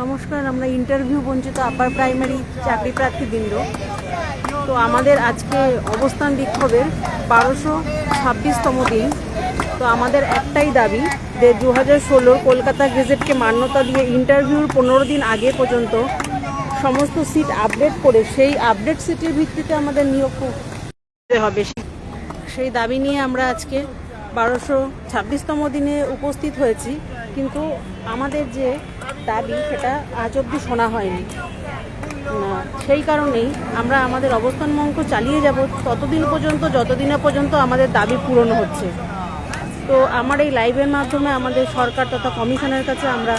নমস্কার, আমরা ইন্টারভিউ বঞ্চিত আপার প্রাইমারি চাকরি প্রার্থী প্রার্থীবৃন্দ তো আমাদের আজকে অবস্থান বিক্ষোভের বারোশো ছাব্বিশতম দিন। তো আমাদের একটাই দাবি যে দু হাজার ষোলো কলকাতা গেজেটকে মান্যতা দিয়ে ইন্টারভিউর পনেরো দিন আগে পর্যন্ত সমস্ত সিট আপডেট করে সেই আপডেট সিটের ভিত্তিতে আমাদের নিয়োগ হবে। সেই দাবি নিয়ে আমরা আজকে বারোশো ছাব্বিশতম দিনে উপস্থিত হয়েছি। কিন্তু আমাদের যে দাবি, সেটা আজ অবধি শোনা হয়নি। সেই কারণেই আমরা আমাদের অবস্থান মঙ্ক চালিয়ে যাব, ততদিন পর্যন্ত, যতদিনে পর্যন্ত আমাদের দাবি পূরণ হচ্ছে। তো আমার এই লাইভের মাধ্যমে আমাদের সরকার তথা কমিশনের কাছে আমরা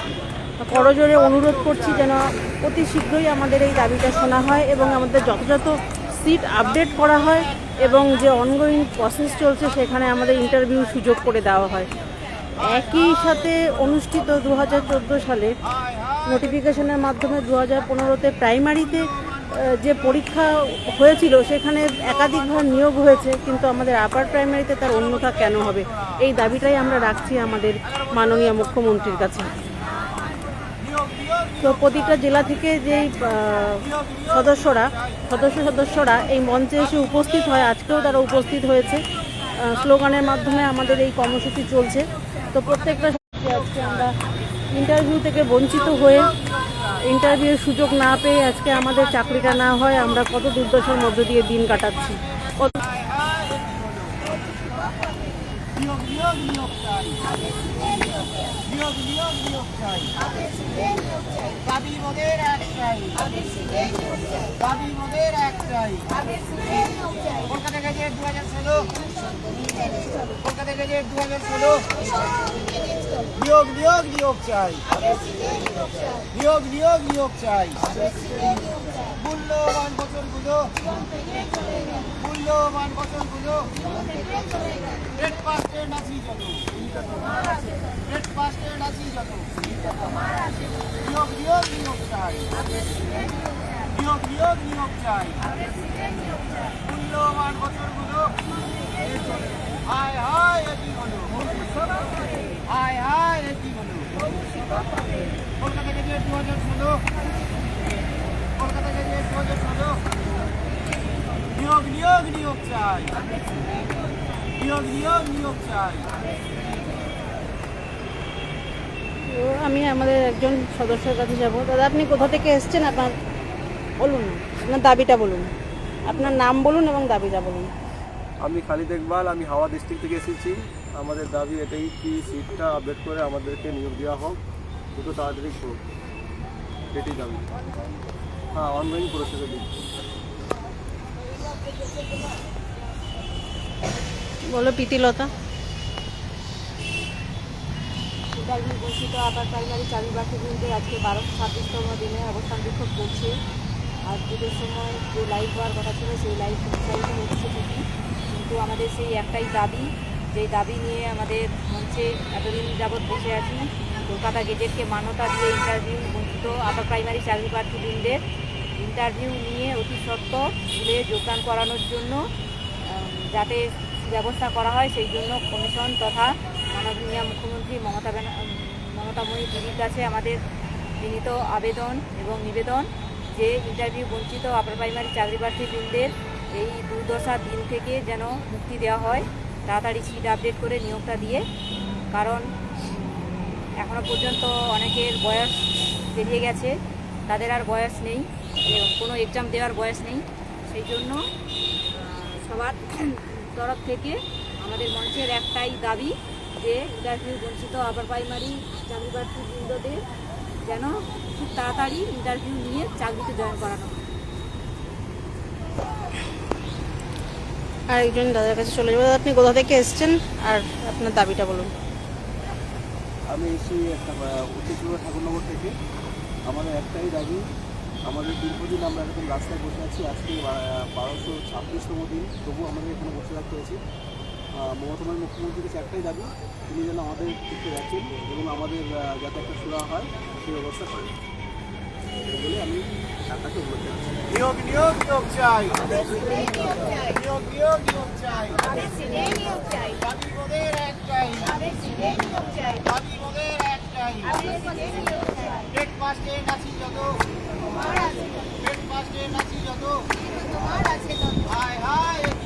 করজোরে অনুরোধ করছি যেন অতি শীঘ্রই আমাদের এই দাবিটা শোনা হয় এবং আমাদের যথাযথ সিট আপডেট করা হয় এবং যে অনগোয়িং প্রসেস চলছে, সেখানে আমাদের ইন্টারভিউ সুযোগ করে দেওয়া হয়। একই সাথে অনুষ্ঠিত দু হাজার চোদ্দ সালে নোটিফিকেশনের মাধ্যমে দু হাজার পনেরোতে প্রাইমারিতে যে পরীক্ষা হয়েছিল, সেখানে একাধিকবার নিয়োগ হয়েছে, কিন্তু আমাদের আপার প্রাইমারিতে তার অন্যথা কেন হবে? এই দাবিটাই আমরা রাখছি আমাদের মাননীয় মুখ্যমন্ত্রীর কাছে। তো প্রতিটা জেলা থেকে যেই সদস্যরা, সদস্য সদস্যরা এই মঞ্চে এসে উপস্থিত হয়, আজকেও তারা উপস্থিত হয়েছে। স্লোগানের মাধ্যমে আমাদের এই কর্মসূচি চলছে তো প্রত্যেকটা আজকে আমরা ইন্টারভিউ থেকে বঞ্চিত হয়ে ইন্টারভিউর সুযোগ না পেয়ে আজকে আমাদের চাকরিটা না হয় আমরা কত দুর্দশার মধ্য দিয়ে দিন কাটাচ্ছি কত একটাই দাবি মোদের একটাই কলকাতা গেজেট দু হাজার ষোলো কলকাতা গেজেট দু হাজার ষোলো নিয়োগ নিয়োগ নিয়োগ চাই। নিয়োগ নিয়োগ নিয়োগ চাই। মূল্যবান বছরগুলো মূল্যবান বছরগুলো ট্রেন আছি যত পাস ট্রেন আছি যত নিয়োগ নিয়োগ নিয়োগ চাই নিয়োগ নিয়োগ নিয়োগ চাই মূল্যবান বছরগুলো হায় হায় একই হলো হায় হায় একই হলো কলকাতা থেকে দু হাজার ষোলো, কলকাতা থেকে দু হাজার ষোলো, নিয়োগ নিয়োগ নিয়োগ চাই। আমি আমাদের একজন সদস্যের কাছে যাব। দাদা, আপনি কোথা থেকে এসেছেন? আপনার বলুন আপনার দাবিটা বলুন। আপনার নাম বলুন এবং দাবিটা বলুন। আমি খালিদ ইকবাল, আমি হাওয়া ডিস্ট্রিক্ট থেকে এসেছি। আমাদের দাবি এটাই কি সিটটা আপডেট করে আমাদেরকে নিয়োগ দেওয়া হোক। দ্রুত তাড়াতাড়ি হোক এটাই দাবি। হ্যাঁ অনলাইন প্রসেসে দিই বলো, প্রীতিলতা। ইন্টারভিউ বঞ্চিত আবার প্রাইমারি আজকে দিনে অবস্থান আর সময় যে কথা ছিল, সেই হচ্ছে কিন্তু আমাদের সেই একটাই দাবি দাবি নিয়ে আমাদের এতদিন যাবৎ বসে আছি। কলকাতা মান্যতা দিয়ে ইন্টারভিউ বঞ্চিত আপার প্রাইমারি চাকরি ইন্টারভিউ নিয়ে অতি সত্ত্বর স্কুলে যোগদান করানোর জন্য যাতে ব্যবস্থা করা হয়, সেই জন্য কমিশন তথা মাননীয় মুখ্যমন্ত্রী মমতা মমতাময়ী দিদির কাছে আমাদের বিনীত আবেদন এবং নিবেদন যে ইন্টারভিউ বঞ্চিত আপার প্রাইমারি চাকরি প্রার্থীবৃন্দের এই দুর্দশা দিন থেকে যেন মুক্তি দেওয়া হয়, তাড়াতাড়ি সিট আপডেট করে নিয়োগটা দিয়ে। কারণ এখনও পর্যন্ত অনেকের বয়স পেরিয়ে গেছে, তাদের আর বয়স নেই কোনো এক্সাম দেওয়ার বয়স নেই। সেই জন্য সবার তরফ থেকে আমাদের মঞ্চের একটাই দাবি যে ইন্টারভিউ বঞ্চিত আপার প্রাইমারি চাকরি প্রার্থীবৃন্দদের যেন খুব তাড়াতাড়ি ইন্টারভিউ নিয়ে চাকরিতে জয়েন করানো আর একজন দাদার কাছে চলে যাব। দাদা, আপনি কোথা থেকে এসছেন? আর আপনার দাবিটা বলুন। আমি এসেছি একটা উত্তরপূর্ব ঠাকুরনগর থেকে। আমাদের একটাই দাবি আমাদের দীর্ঘদিন আমরা এরকম রাস্তায় বসে আছি। আজকে বারোশো ছাব্বিশতম দিন। তবু আমাদের এখানে বসে থাকতে হয়েছে। মমতাময় মুখ্যমন্ত্রীর কাছে একটাই দাবি তিনি যেন আমাদের একটু রাখেন এবং আমাদের যাতে একটা সুরা হয় সেই ব্যবস্থা করেন। এই বলে আমি আপনাকে অনুরোধ করছি নিয়োগ নিয়োগ নিয়োগ চাই। নিয়োগ নিয়োগ নিয়োগ চাই। দাবি মোদের একটাই। দাবি মোদের একটাই। ট্রেন আছি। যত গ্রেড পাস ট্রেন আছি যত হায় হায়।